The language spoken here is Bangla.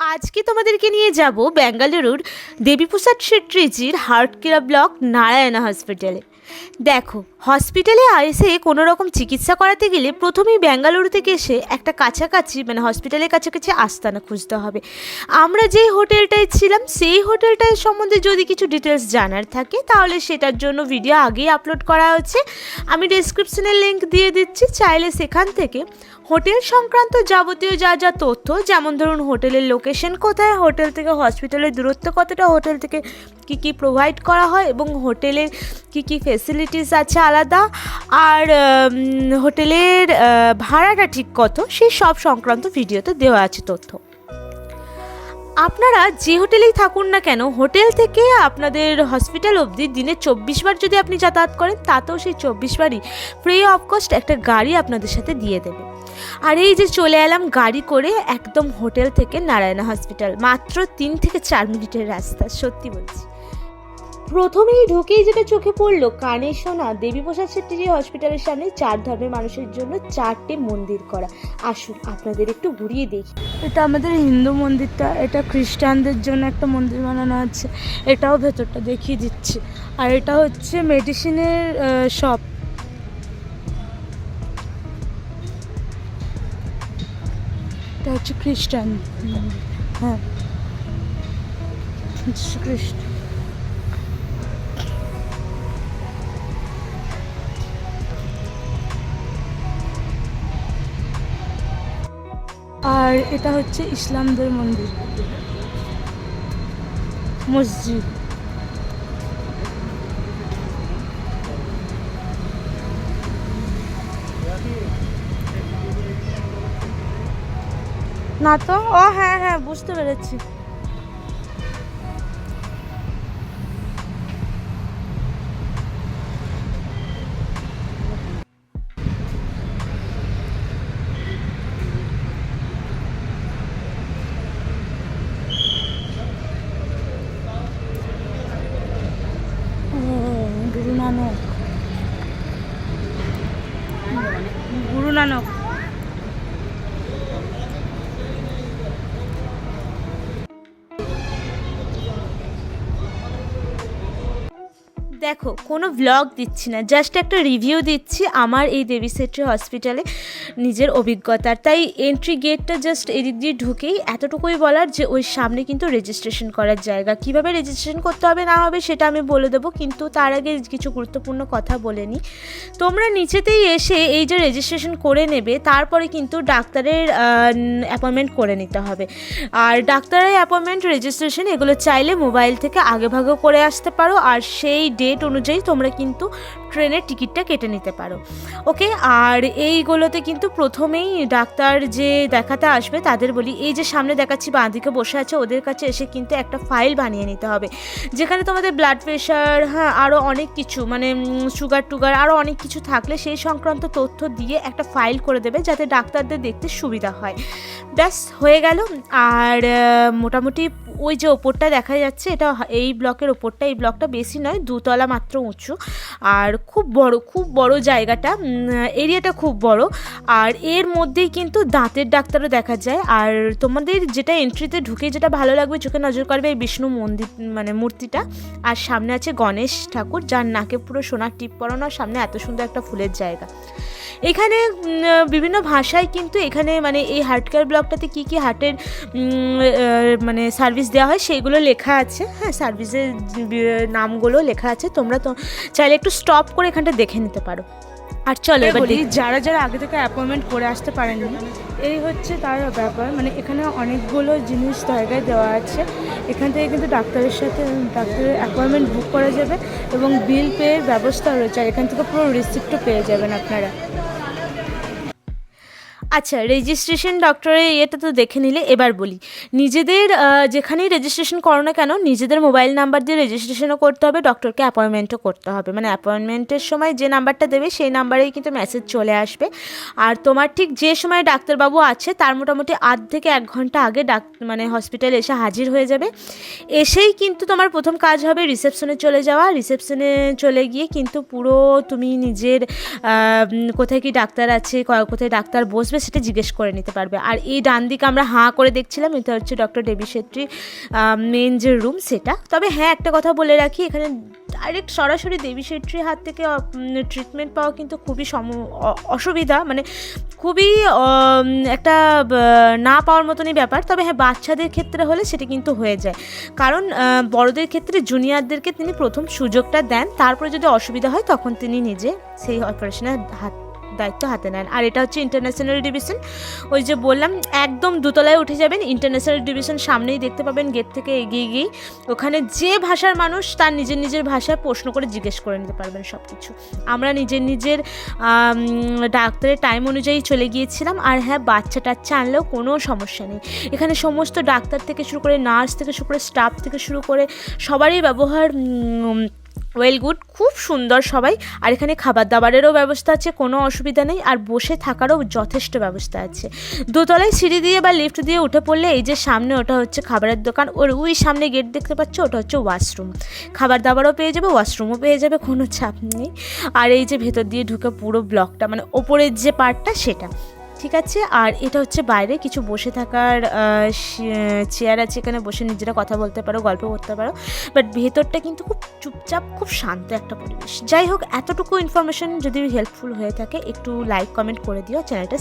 আজকে তোমাদেরকে নিয়ে যাব বেঙ্গালুরুর দেবীপ্রসাদ শেট্রিজির হার্ট ব্লক নারায়ণা হসপিটালে। দেখো হসপিটালে এসে কোনো রকম চিকিৎসা করাতে গেলে প্রথমেই বেঙ্গালুরু থেকে এসে একটা কাছাকাছি মানে হসপিটালের কাছাকাছি আস্তানা খুঁজতে হবে। আমরা যেই হোটেলটায় ছিলাম, সেই হোটেলটায় সম্বন্ধে যদি কিছু ডিটেলস জানার থাকে, তাহলে সেটার জন্য ভিডিও আগেই আপলোড করা হচ্ছে আমি ডেসক্রিপশনের লিঙ্ক দিয়ে দিচ্ছি, চাইলে সেখান থেকে হোটেল সংক্রান্ত যাবতীয় যা যা তথ্য, যেমন ধরুন হোটেলের লোকেশন কোথায়, হোটেল থেকে হসপিটালের দূরত্ব কতটা, হোটেল থেকে কি কি প্রোভাইড করা হয় এবং হোটেলের কি কি ফেসিলিটিস আছে আলাদা? আর হোটেলের ভাড়াটা ঠিক কত? সেই সব সংক্রান্ত ভিডিওতে দেওয়া আছে তথ্য। আপনারা যে হোটেলেই থাকুন না কেন, হোটেল থেকে আপনাদের হসপিটাল অবধি দিনে চব্বিশ বার যদি আপনি যাতায়াত করেন, তাতেও সেই চব্বিশ বারই ফ্রি অফ কস্ট একটা গাড়ি আপনাদের সাথে দিয়ে দেবে। আর এই যে চলে এলাম গাড়ি করে একদম হোটেল থেকে নারায়ণা হসপিটাল মাত্র তিন থেকে চার মিনিটের রাস্তা, সত্যি বলছি। প্রথমেই ঢুকেই যেটা চোখে পড়ল, কানে শোনা দেবীপ্রসাদ শেট্টিজি হসপিটালের সামনে চার ধর্মের মানুষের জন্য চারটে মন্দির করা। আসুন, আপনাদের একটু ঘুরিয়ে দেখি। এটা আমাদের হিন্দু মন্দিরটা, এটা খ্রিস্টানদের জন্য একটা মন্দির বানানো আছে। এটাও ভেতরটা দেখিয়ে দিচ্ছি। আর এটা হচ্ছে মেডিসিনের শপ এটা হচ্ছে খ্রিস্টান হ্যাঁ। খ্রিস্ট আর এটা হচ্ছে ইসলামদের মন্দির। মসজিদ। না তো? ও হ্যাঁ হ্যাঁ বুঝতে পেরেছি। নানক। গুরু নানক। দেখো, কোনো ব্লগ দিচ্ছি না জাস্ট একটা রিভিউ দিচ্ছি আমার এই দেবী সেট্রি হসপিটালে নিজের অভিজ্ঞতার। তাই এন্ট্রি গেটটা জাস্ট এদিক দিয়ে ঢুকেই এতটুকুই বলার যে ওই সামনে কিন্তু রেজিস্ট্রেশন করার জায়গা। কীভাবে রেজিস্ট্রেশন করতে হবে, না হবে সেটা আমি বলে দেবো, কিন্তু তার আগে কিছু গুরুত্বপূর্ণ কথা বলে নিই। তোমরা নিচেতেই এসে এই যে রেজিস্ট্রেশন করে নেবে, তারপরে কিন্তু ডাক্তারের অ্যাপয়েন্টমেন্ট করে নিতে হবে। আর ডাক্তারের অ্যাপয়েন্টমেন্ট রেজিস্ট্রেশন এগুলো চাইলে মোবাইল থেকে আগে ভাগেও করে আসতে পারো, আর সেই ডেট অনুযায়ী তোমরা কিন্তু ট্রেনের টিকিটটা কেটে নিতে পারো। ওকে? আর এইগুলোতে কিন্তু প্রথমেই ডাক্তার যে দেখাতে আসবে তাদের বলি, এই যে সামনে দেখাচ্ছি বাঁদিকে বসে আছে, ওদের কাছে এসে কিন্তু একটা ফাইল বানিয়ে নিতে হবে। যেখানে তোমাদের ব্লাড প্রেশার হ্যাঁ আরও অনেক কিছু মানে সুগার টুগার আরও অনেক কিছু থাকলে সেই সংক্রান্ত তথ্য দিয়ে একটা ফাইল করে দেবে যাতে ডাক্তারদের দেখতে সুবিধা হয়। ব্যাস, হয়ে গেল। আর মোটামুটি ওই যে ওপরটা দেখা যাচ্ছে, এটা এই ব্লকের ওপরটা, এই ব্লকটা বেশি নয়, দুতলা মাত্র উঁচু। আর খুব বড় খুব বড় জায়গাটা এরিয়াটা খুব বড়। আর এর মধ্যেই কিন্তু দাঁতের ডাক্তারও দেখা যায়। আর তোমাদের যেটা এন্ট্রিতে ঢুকে যেটা ভালো লাগবে, চোখে নজর করবে এই বিষ্ণু মন্দির মানে মূর্তিটা। আর সামনে আছে গণেশ ঠাকুর, যার নাকে পুরো সোনার টিপ পরানো সামনে এত সুন্দর একটা ফুলের জায়গা। এখানে বিভিন্ন ভাষায় কিন্তু এখানে মানে এই হার্ট কেয়ার ব্লকটাতে কী কী হার্টের মানে সার্ভিস দেওয়া হয় সেইগুলো লেখা আছে। হ্যাঁ সার্ভিসের নামগুলো লেখা আছে। তোমরা তো চাইলে একটু স্টপ করে এখানটা দেখে নিতে পারো। আর চলো এবার। যারা যারা আগে থেকে অ্যাপয়েন্টমেন্ট করে আসতে পারেননি এই হচ্ছে তার ব্যাপার। মানে এখানে অনেকগুলো জিনিস জায়গায় দেওয়া আছে। এখান থেকে কিন্তু ডাক্তারের সাথে ডাক্তারের অ্যাপয়েন্টমেন্ট বুক করা যাবে এবং বিল পেয়ের ব্যবস্থা রয়েছে। আর এখান থেকে পুরো রিসিপ্টও পেয়ে যাবেন আপনারা। আচ্ছা রেজিস্ট্রেশন ডক্টরের ইয়েটা তো দেখে নিলে, এবার বলি। নিজেদের যেখানেই রেজিস্ট্রেশন করো না কেন, নিজেদের মোবাইল নাম্বার দিয়ে রেজিস্ট্রেশনও করতে হবে ডক্টরকে অ্যাপয়েন্টমেন্টও করতে হবে। মানে অ্যাপয়েন্টমেন্টের সময় যে নাম্বারটা দেবে, সেই নাম্বারেই কিন্তু মেসেজ চলে আসবে। আর তোমার ঠিক যে সময় ডাক্তারবাবু আছে, তার মোটামুটি আধ থেকে এক ঘণ্টা আগে ডাক মানে হসপিটালে এসে হাজির হয়ে যাবে। এসেই কিন্তু তোমার প্রথম কাজ হবে রিসেপশনে চলে যাওয়া। রিসেপশনে চলে গিয়ে কিন্তু পুরো তুমি নিজের কোথায় কি ডাক্তার আছে কোথায় ডাক্তার বসবে সেটা জিজ্ঞেস করে নিতে পারবে। আর এই ডান দিকে আমরা হাঁ করে দেখছিলাম, এটা হচ্ছে ডক্টর দেবী শেট্টি মেন যে রুম সেটা। তবে হ্যাঁ একটা কথা বলে রাখি, এখানে ডাইরেক্ট সরাসরি দেবী শেট্টির হাত থেকে ট্রিটমেন্ট পাওয়া কিন্তু খুবই সম অসুবিধা। মানে খুবই একটা না পাওয়ার মতনই ব্যাপার। তবে হ্যাঁ বাচ্চাদের ক্ষেত্রে হলে সেটা কিন্তু হয়ে যায়। কারণ বড়দের ক্ষেত্রে জুনিয়রদেরকে তিনি প্রথম সুযোগটা দেন। তারপরে যদি অসুবিধা হয়, তখন তিনি নিজে সেই অপারেশনের হাত দায়িত্ব হাতে নেন। আর এটা হচ্ছে ইন্টারন্যাশনাল ডিভিশন ওই যে বললাম, একদম দোতলায় উঠে যাবেন। ইন্টারন্যাশনাল ডিভিশন সামনেই দেখতে পাবেন গেট থেকে এগিয়ে গিয়েই। ওখানে যে ভাষার মানুষ, তার নিজের নিজের ভাষায় প্রশ্ন করে জিজ্ঞেস করে নিতে পারবেন সব কিছু আমরা নিজের নিজের ডাক্তারের টাইম অনুযায়ী চলে গিয়েছিলাম। আর হ্যাঁ বাচ্চা টাচ্চা আনলেও কোনো সমস্যা নেই। এখানে সমস্ত ডাক্তার থেকে শুরু করে নার্স থেকে শুরু করে স্টাফ থেকে শুরু করে, সবারই ব্যবহার ওয়েল গুড খুব সুন্দর সবাই। আর এখানে খাবার দাবারেরও ব্যবস্থা আছে, কোনো অসুবিধা নেই। আর বসে থাকারও যথেষ্ট ব্যবস্থা আছে। দোতলায় সিঁড়ি দিয়ে বা লিফট দিয়ে উঠে পড়লে এই যে সামনে ওটা হচ্ছে খাবারের দোকান, ওর ওই সামনে গেট দেখতে পাচ্ছ, ওটা হচ্ছে ওয়াশরুম খাবার দাবারও পেয়ে যাবে ওয়াশরুমও পেয়ে যাবে, কোনো চাপ নেই। আর এই যে ভেতর দিয়ে ঢুকে পুরো ব্লকটা মানে ওপরের যে পার্টটা সেটা। ঠিক আছে? আর এটা হচ্ছে বাইরে, কিছু বসে থাকার চেয়ার আছে এখানে, বসে নিজেরা কথা বলতে পারো, গল্প করতে পারো। বাট ভেতরটা কিন্তু খুব চুপচাপ, খুব শান্ত একটা পরিবেশ। যাই হোক, এতটুকু ইনফরমেশন যদি হেল্পফুল হয়ে থাকে, একটু লাইক কমেন্ট করে দিও চ্যানেলটা